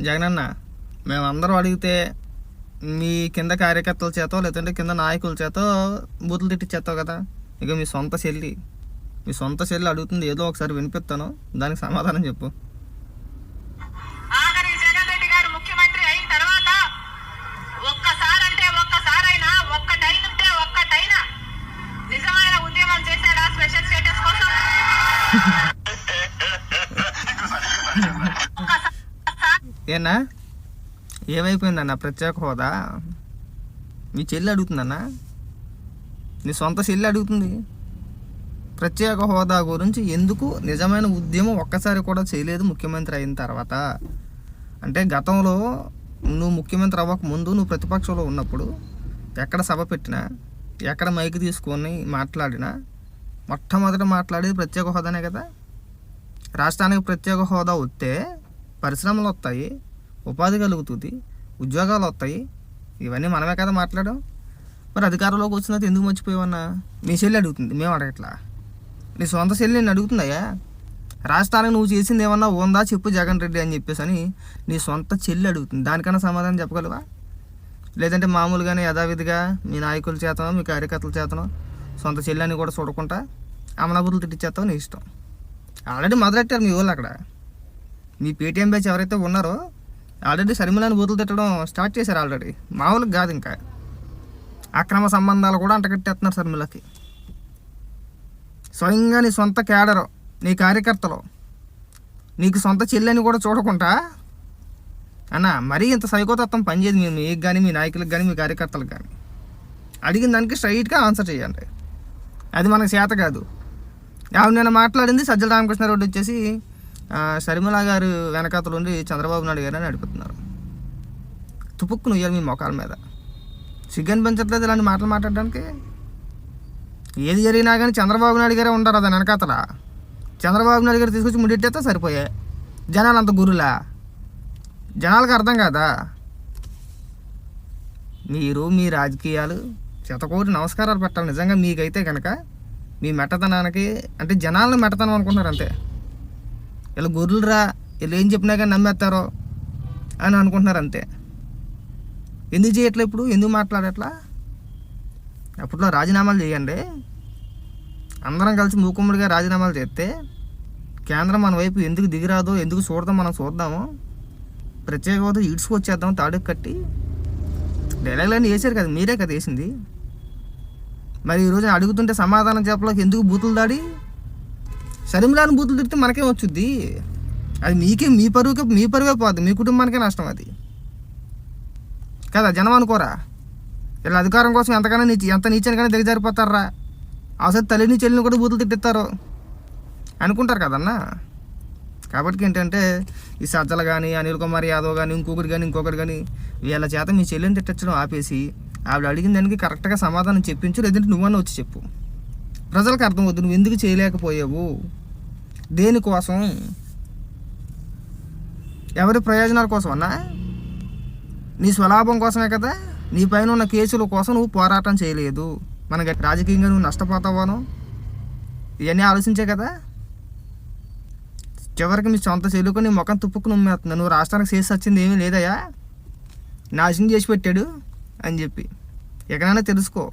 జగనన్న మేమందరం అడిగితే మీ కింద కార్యకర్తల చేతో లేదంటే కింద నాయకుల చేతో బూతులు తిట్టిచ్చేస్తావు కదా? ఇక మీ సొంత చెల్లి మీ సొంత చెల్లి అడుగుతుంది ఏదో ఒకసారి వినిపిస్తాను. దానికి సమాధానం చెప్పు. ఆఖరి జగన్ రెడ్డి గారు ముఖ్యమంత్రి అయిన తర్వాత ఒక్కసారి అంటే ఒక్కసారైనా ఒక్కటైనంటే ఒక్కటైనా నిజమైన ఉద్యమం చేశాడా స్పెషల్ స్టేటస్ కోసం ఒక్కసారి ఏనా? ఏమైపోయిందన్న? ప్రత్యేక హోదా? మీ చెల్లి అడుగుతుందన్నా? నీ సొంత చెల్లి అడుగుతుంది. ప్రత్యేక హోదా గురించి ఎందుకు నిజమైన ఉద్యమం ఒక్కసారి కూడా చేయలేదు ముఖ్యమంత్రి అయిన తర్వాత? అంటే గతంలో నువ్వు ముఖ్యమంత్రి అవ్వక ముందు నువ్వు ప్రతిపక్షంలో ఉన్నప్పుడు ఎక్కడ సభ పెట్టినా ఎక్కడ మైక్ తీసుకొని మాట్లాడినా మొట్టమొదట మాట్లాడేది ప్రత్యేక హోదానే కదా? రాష్ట్రానికి ప్రత్యేక హోదా వస్తే పరిశ్రమలు వస్తాయి ఉపాధి కలుగుతుంది ఉద్యోగాలు వస్తాయి ఇవన్నీ మనమే కదా మాట్లాడాం. మరి అధికారంలోకి వచ్చినది ఎందుకు మర్చిపోయావన్నా? మీ చెల్లి అడుగుతుంది మేము అడగట్లా? నీ సొంత చెల్లి నేను అడుగుతుందయ్యా. రాష్ట్రానికి నువ్వు చేసింది ఏమన్నా ఉందా చెప్పు జగన్ రెడ్డి అని చెప్పేసి అని నీ సొంత చెల్లి అడుగుతుంది. దానికన్నా సమాధానం చెప్పగలవా? లేదంటే మామూలుగానే యథావిధిగా మీ నాయకుల చేతనో మీ కార్యకర్తల చేతనో సొంత చెల్లిని కూడా చూడకుండా అమలాబుద్ధులు తిట్టిచ్చేస్తావు నీ ఇష్టం. ఆల్రెడీ మొదలెట్టారు మీ వాళ్ళు అక్కడ? మీ పేటీఎం బ్యాచ్ ఎవరైతే ఉన్నారో ఆల్రెడీ షర్మిలాని బూతులు తిట్టడం స్టార్ట్ చేశారు ఆల్రెడీ. మామూలుగా కాదు ఇంకా. అక్రమ సంబంధాలు కూడా అంటగట్టేస్తున్నారు షర్మిలకి. స్వయంగా నీ సొంత క్యాడరు నీ కార్యకర్తలు నీకు సొంత చెల్లెని కూడా చూడకుండా అన్న మరీ ఇంత సైకోతత్వం పనిచేయదు మీ మీకు కానీ మీ నాయకులకు కానీ మీ కార్యకర్తలకు కానీ అడిగిన దానికి స్ట్రైట్గా ఆన్సర్ చేయండి. అది మనకు చేత కాదు. ఆవిడ నేను మాట్లాడింది సజ్జల రామకృష్ణారెడ్డి వచ్చేసి షర్మిల గారు వెనకాతలు ఉండి చంద్రబాబు నాయుడు గారిని నడుపుతున్నారు తుపుక్కు నుయ్యాలి మీ మొఖాల మీద. సిగ్గని పెంచట్లేదు ఇలాంటి మాటలు మాట్లాడడానికి? ఏది జరిగినా కానీ చంద్రబాబు నాయుడు గారే ఉంటారు అది వెనకాతల. చంద్రబాబు నాయుడు గారు తీసుకొచ్చి ముడిట్టేస్తే సరిపోయాయి జనాలు అంత గురులా? జనాలకు అర్థం కాదా? మీరు మీ రాజకీయాలు శతకోటి నమస్కారాలు పెట్టాలి. నిజంగా మీకైతే కనుక మీ మెట్టతనానికి అంటే జనాలను మెట్టతనం అనుకుంటున్నారు అంతే. వీళ్ళు గొర్రెలురా వీళ్ళు ఏం చెప్పినా కానీ నమ్మేస్తారో అని అనుకుంటున్నారు అంతే. ఎందుకు చేయట్లే ఇప్పుడు? ఎందుకు మాట్లాడట్లా అప్పట్లో రాజీనామాలు చేయండి. అందరం కలిసి మూకుమ్మడిగా రాజీనామాలు చేస్తే కేంద్రం మన వైపు ఎందుకు దిగిరాదో ఎందుకు చూడదాం మనం చూద్దాము. ప్రత్యేక హోదా ఈడ్చుకొచ్చేద్దాం తాడుకు కట్టి. డైలాగ్లన్నీ వేసారు కదా మీరే కదా వేసింది. మరి ఈరోజు అడుగుతుంటే సమాధానం చెప్పలేక ఎందుకు బూతులు దాడి? షర్మిలాని బూతులు తిరిగితే మనకే వచ్చుద్ది? అది మీకే మీ పరువుకే మీ పరువే పోదు మీ కుటుంబానికే నష్టం అది. కదా జనం అనుకోరా? వీళ్ళ అధికారం కోసం ఎంతకైనా నీచి ఎంత నీచానికైనా దిగజారిపోతారా అవసరం తల్లిని చెల్లిని కూడా బూతులు తిట్టిస్తారు. అనుకుంటారు కదన్నా కాబట్టి ఏంటంటే ఈ సజ్జలు కానీ అనిల్ కుమార్ యాదవ్ కానీ ఇంకొకటి కానీ ఇంకొకటి కానీ వీళ్ళ చేత మీ చెల్లిని తిట్టించడం ఆపేసి ఆవిడ అడిగిన దానికి కరెక్ట్గా సమాధానం చెప్పించు లేదంటే నువ్వన్నా వచ్చి చెప్పు. ప్రజలకు అర్థం అవుతుంది నువ్వు ఎందుకు చేయలేకపోయావు? దేనికోసం? ఎవరి ప్రయోజనాల కోసం అన్నా? నీ స్వలాభం కోసమే కదా? నీ పైన ఉన్న కేసుల కోసం నువ్వు పోరాటం చేయలేదు. మనకి రాజకీయంగా నువ్వు నష్టపోతావాను? ఇవన్నీ ఆలోచించే కదా? చివరికి మీ సొంత చెల్లుకు నీ ముఖం తుప్పుకు నమ్మేస్తుంది. నువ్వు రాష్ట్రానికి చేసి వచ్చింది ఏమీ లేదయ్యా? నాశనం చేసి పెట్టాడు అని చెప్పి. ఎక్కడైనా తెలుసుకో.